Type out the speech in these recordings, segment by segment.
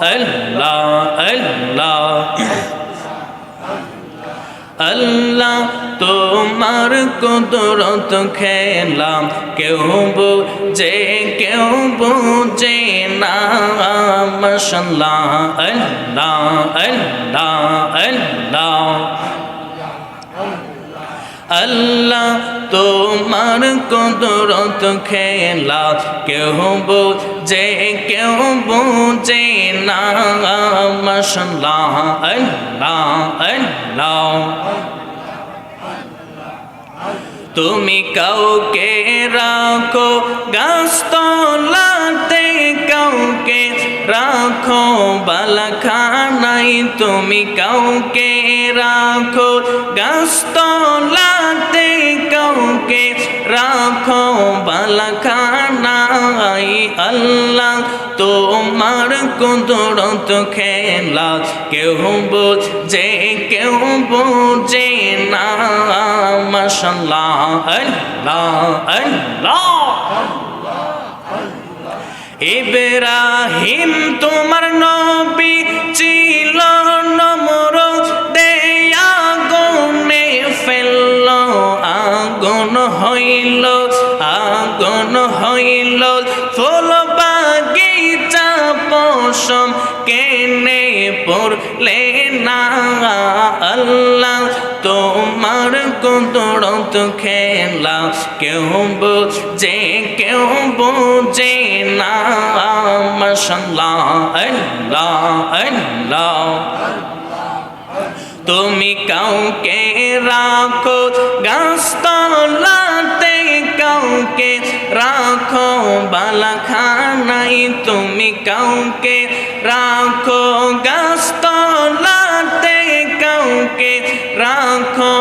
আল্লাহ আল্লাহ। আল্লাহ, তোমার কুদরত খেলাম। কেউ বুঝে কেউ বুঝে না। মশাল্লাহ আল্লাহ আল্লাহ আল্লাহ। আল্লাহ তোমার কুদরত খেলা কেউ বুঝে কেউ বুঝে না। মশাল্লাহ, আল্লাহ আল্লাহ। তুমি কাউকে রাখো, গাছতলাতে কাউকে রাখো বালাখানাই তুমি কাউকে রাখো, গাছতলাতে কাউকে রাখো বালাখানাই আল্লাহ তোমার কুদরত খেলা কেউ বোঝে কেউ বোঝে না মশাল্লাহ আল্লাহ আল্লাহ ইব্রাহিম তোমার নবী হইল, আগুন হইল, ফুল বাগিচা পশম কেনে পড়লে না আল্লাহ, তোমার কুদরত খেলা কেউ বোঝে কেউ বোঝে না, মশাল্লাহ, আল্লাহ আল্লাহ। তুমি কাউকে রাখো গাছতলাতে কাউকে রাখো বালাখানাই তুমি কাউকে রাখো গাছতলাতে কাউকে রাখো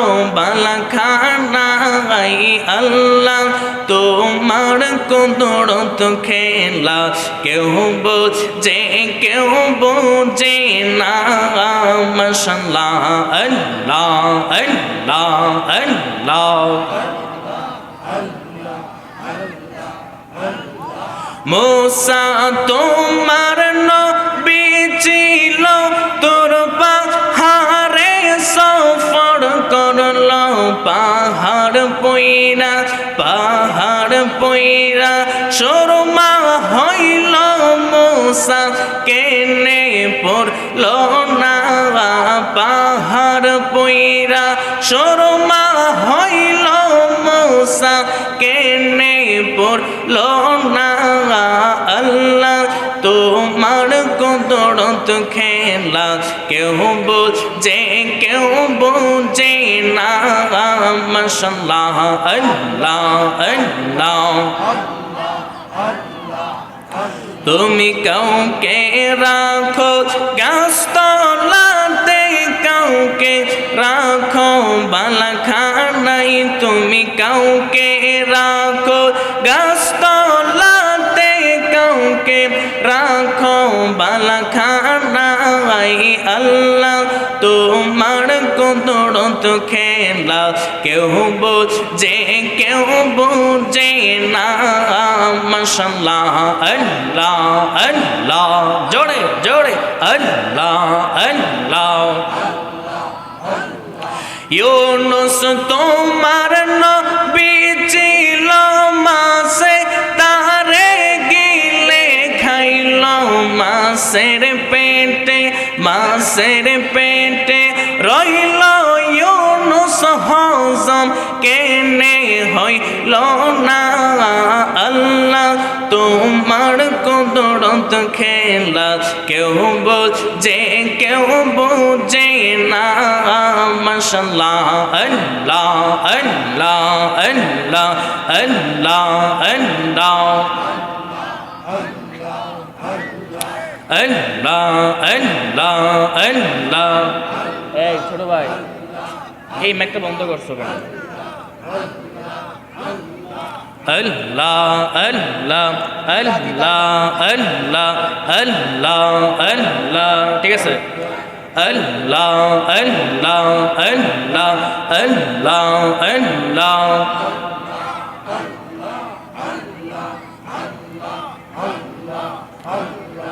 বালাখানাই আল্লাহ, তোমার কুদরত খেলা কেউ বোঝে কেউ বোঝে না। মশাল্লাহ, আল্লাহ আল্লাহ আল্লাহ। মোসা, তোমার নবী ছিল, তোর পাহাড়ে সফর করল পাহাড় পইরা পাহাড় পইরা শর্মা হইল মোসা। কেনে পড়ল না পাহাড় পইরা শর্মা হইল মোসা। কেনে পড়ল না আল্লাহ, তোমার কুদরত খেলা কেউ বোঝে কেউ বোঝে না। মশাল্লাহ, আল্লাহ আল্লাহ। তুমি কাউকে রাখো, গাছতলাতে কাউকে রাখো বালাখানাই তুমি কাউকে রাখো, গাছতলাতে বালাখানাই আল্লাহ, তোমার কুদরত খেলা। কেউ বোঝে কেউ বোঝে না, মশাল্লাহ, আল্লাহ আল্লাহ, জোরে জোরে, আল্লাহ আল্লাহ। ইউনুস তোমার মাসের পেটে মাসের পেটে রইল ইউনুস হজম। কেনে হইল না আল্লাহ? তোমার কুদরত খেলা কেউ বোঝে কেউ বোঝে না। মশাল্লাহ, আল্লাহ আল্লাহ আল্লাহ আল্লাহ আল্লাহ। এই ছোট ভাই এই ম্যাকটা বন্ধ করছ কেন Allah, Allah, Allah, Allah, Allah, Allah. ঠিক আছে Allah, Allah, Allah, Allah, Allah.